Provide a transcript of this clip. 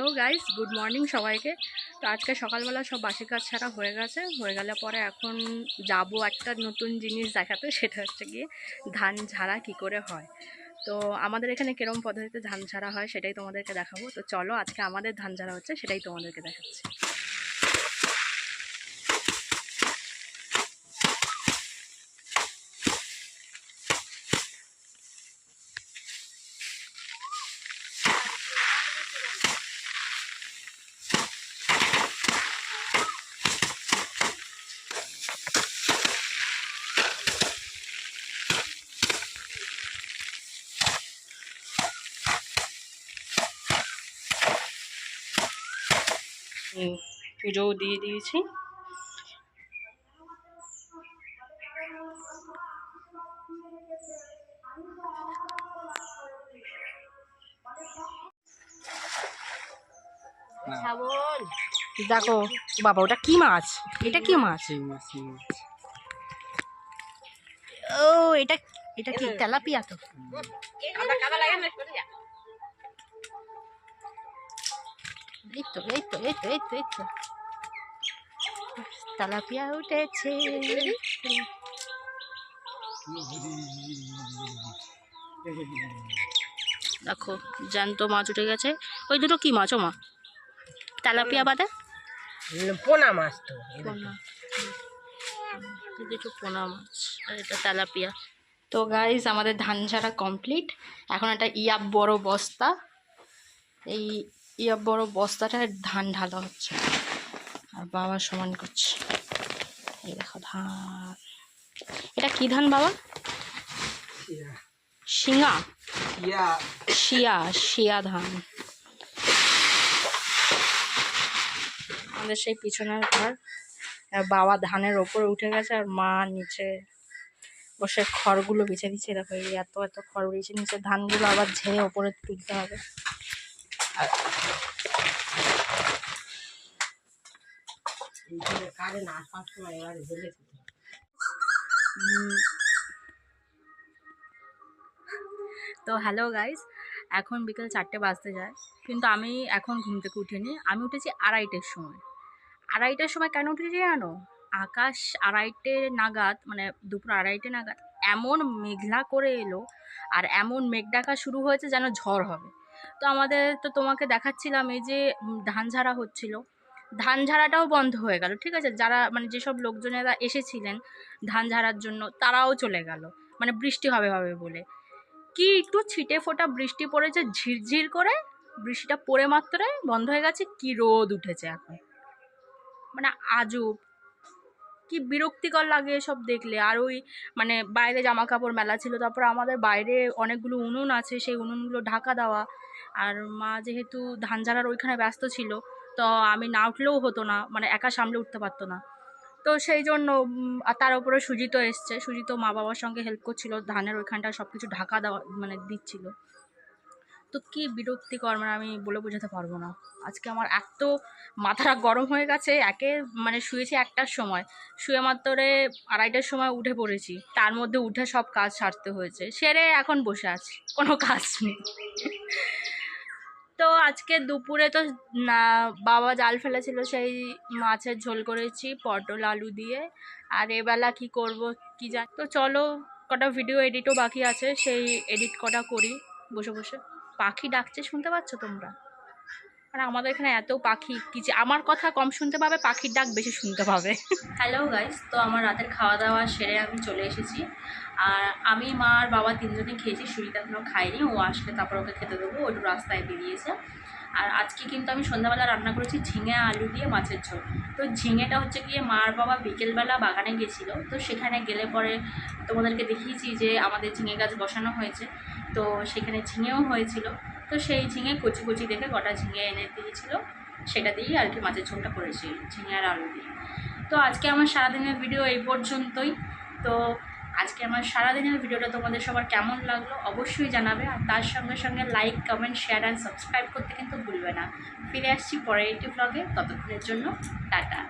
Hello guys good morning সবাইকে। তো আজকে সকালবেলা সব বাসি কাজ ছাড়া হয়ে গেছে। হয়ে গেলে পরে এখন যাব একটা নতুন জিনিস দেখাতে, সেটা হচ্ছে গিয়ে ধান ঝাড়া কি করে হয়। তো আমাদের এখানে কিরম পদ্ধতিতে ধান ঝাড়া হয় সেটাই তোমাদেরকে দেখাবো। তো চলো আজকে আমাদের ধান ঝাড়া হচ্ছে, সেটাই তোমাদেরকে দেখাচ্ছি। পুজোও দিয়ে দিয়েছি। দেখো বাবা ওটা কি মাছ? এটা কি মাছ? ও এটা এটা কি? তেলাপিয়া তো। এই তো এই তো এই তো এই তো এই তো তেলাপিয়া উঠেছে। দেখো জ্যান্ত মাছ উঠে গেছে। ওই দুটো কি মাছ ও মা? তেলাপিয়া বাদে? পোনা মাছ তো পোনা। দুটো পোনা মাছ আর এটা তেলাপিয়া। তো গাইজ আমাদের ধান ঝাড়া কমপ্লিট এখন একটা ইয়া বড় বস্তা। এই ইয়াব বড় বস্তাটায় ধান ঢালা হচ্ছে। আর বাবা সমান করছে। এই দেখো ধান। এটা কি ধান বাবা? শিঙা। শিয়া। শিয়া ধান। আমাদের সেই পিছনের ঘর। বাবা ধানের ওপরে উঠে গেছে আর মা নিচে বসে খড়গুলো বেছে দিচ্ছে। দেখো এই এত এত খড় বেছে নিচে ধানগুলো আবার ঝেড়ে ওপরে তুলতে হবে। তো হ্যালো গাইস এখন বিকেল চারটে বাজতে যায়, কিন্তু আমি এখন ঘুম থেকে উঠিনি। আমি উঠেছি আড়াইটের সময়। আড়াইটার সময় কেন উঠেছি জানো? আকাশ আড়াইটে নাগাদ মানে দুপুর আড়াইটে নাগাদ, এমন মেঘলা করে এলো, আর এমন মেঘ ডাকা শুরু হয়েছে যেন ঝড় হবে। তো আমাদের তো তোমাকে দেখাচ্ছিলাম এই যে ধান ঝাড়া হচ্ছিল। ধান ঝাড়াটাও বন্ধ হয়ে গেল, ঠিক আছে? যারা মানে যেসব লোকজনেরা এসেছিলেন ধান ঝাড়ার জন্য, তারাও চলে গেল মানে বৃষ্টি হবে হবে বলে। কি একটু ছিটে ফোটা বৃষ্টি পড়েছে, ঝিরঝির করে? বৃষ্টিটা পড়ে মাত্র বন্ধ হয়ে গেছে, কি রোদ উঠেছে এখন? মানে আজব। কি বিরক্তিকর লাগে এসব দেখলে। আর ওই মানে বাইরে জামা কাপড় মেলা ছিল, তারপর আমাদের বাইরে অনেকগুলো উনুন আছে, সেই উনুনগুলো ঢাকা দেওয়া। আর মা যেহেতু ধান ঝাড়ার ওইখানে ব্যস্ত ছিল, তো আমি না উঠলেও হতো না মানে একা সামলে উঠতে পারতো না। তো সেই জন্য তার উপরে সুজিত এসছে। সুজিত মা বাবার সঙ্গে হেল্প করছিল, ধানের ওইখানটা সব কিছু ঢাকা দেওয়া মানে দিচ্ছিল। তো কি বিরক্তিকর মানে আমি বলে বোঝাতে পারব না। আজকে আমার এত মাথাটা গরম হয়ে গেছে, একে মানে শুয়েছি একটার সময়। শুয়ে মাত্রে আড়াইটার সময় উঠে পড়েছি, তার মধ্যে উঠে সব কাজ সারতে হয়েছে। সেরে এখন বসে আছি, কোনো কাজ নেই। তো আজকে দুপুরে তো না, বাবা জাল ফেলেছিল, সেই মাছের ঝোল করেছি, পটল, আলু দিয়ে। আর এবেলা কি করব কি জান। তো চলো, কটা ভিডিও এডিটও বাকি আছে, সেই এডিট কটা করি, বসে বসে। পাখি ডাকছে শুনতে পাচ্ছ তোমরা? আর আমাদের এখানে এত পাখি কি যে আমার কথা কম শুনতে পাবে, পাখির ডাক বেশি শুনতে পাবে। হ্যালো গাইস তো আমার রাতের খাওয়া দাওয়া সেরে আমি চলে এসেছি। আর আমি, মা আর বাবা তিনজনে খেয়েছি, সুরিতা এখনও খাইনি ও আসলে তারপর ওকে খেতে দেবো ওটু রাস্তায় বেরিয়েছে। আর আজকে কিন্তু আমি সন্ধ্যাবেলা রান্না করেছি ঝিঙে, আলু দিয়ে মাছের ঝোল। তো ঝিঙেটা হচ্ছে গিয়ে মা আর বাবা বিকেলবেলা বাগানে গেছিল, তো সেখানে গেলে পরে তোমাদেরকে দেখিয়েছি যে আমাদের ঝিঙে গাছ বসানো হয়েছে, তো সেখানে ঝিঙেও হয়েছিল। তো সেই ঝিঙে কচি কচি দেখে গোটা ঝিঙে এনে দিয়েছিল, সেটা দিয়েই আর কি মাছের ঝোলটা করেছি, ঝিঙে আর আলু দিয়ে। তো আজকে আমার সারাদিনের ভিডিও এই পর্যন্তই। তো আজকে আমার সারাদিনের ভিডিওটা তোমাদের সবার কেমন লাগল অবশ্যই জানাবে, আর তার সঙ্গে সঙ্গে like comment share and subscribe করতে কিন্তু ভুলবে না। ফিরে আসছি পরের একটি ব্লগে ততক্ষণের জন্য টাটা।